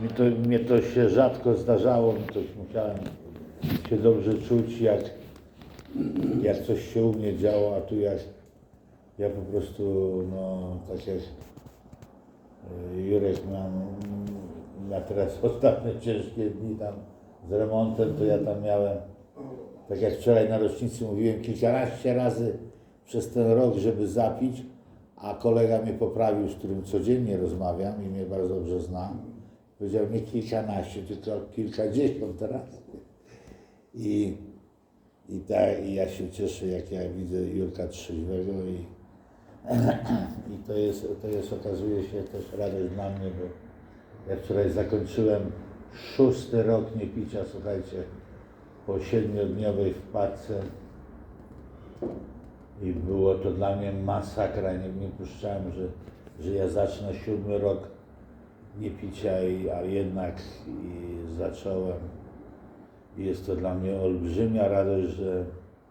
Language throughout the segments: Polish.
Mi to, mnie to się rzadko zdarzało, mi to musiałem się dobrze czuć, jak, jak coś się u mnie działo, a tu jak ja po prostu, no tak jak e, Jurek mam, ma teraz ostatnie ciężkie dni tam z remontem, to ja tam miałem, tak jak wczoraj na rocznicy mówiłem, kilkanaście razy przez ten rok, żeby zapić, a kolega mnie poprawił, z którym codziennie rozmawiam i mnie bardzo dobrze zna. Powiedział nie kilkanaście, tylko kilkadziesiąt razy. I, i, tak, I ja się cieszę, jak ja widzę Jurka trzeźwego i, i to, jest, to jest, okazuje się też radość dla mnie, bo ja wczoraj zakończyłem szósty rok niepicia, słuchajcie, po siedmiodniowej wpadce i było to dla mnie masakra, nie, nie puszczałem, że, że ja zacznę siódmy rok niepicia, i, a jednak i zacząłem. I jest to dla mnie olbrzymia radość, że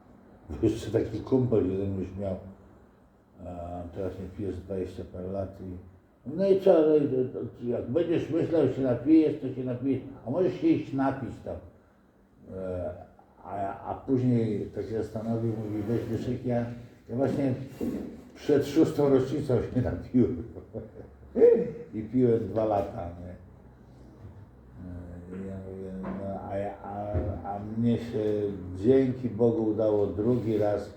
był jeszcze taki kumpel, jeden już miał, a teraz nie pije z 20 parę lat i no i co, no jak będziesz myślał, że się napijesz, to się napijesz, a możesz się iść napić tam. Później tak się zastanowił, mówi, weź Wyszek, ja, ja właśnie przed szóstą rocznicą się napiłem. I piłem dwa lata, nie? E, Ja mówię, no, a, ja- a, a mnie się dzięki Bogu udało drugi raz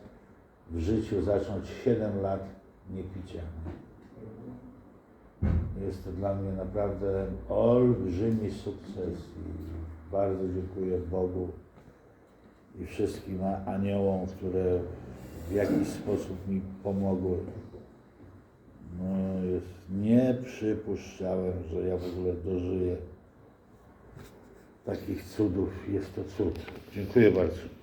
w życiu zacząć 7 lat niepicia. Jest to dla mnie naprawdę olbrzymi sukces i bardzo dziękuję Bogu i wszystkim aniołom, które w jakiś sposób mi pomogły. No, jest, nie przypuszczałem, że ja w ogóle dożyję takich cudów. Jest to cud. Dziękuję bardzo.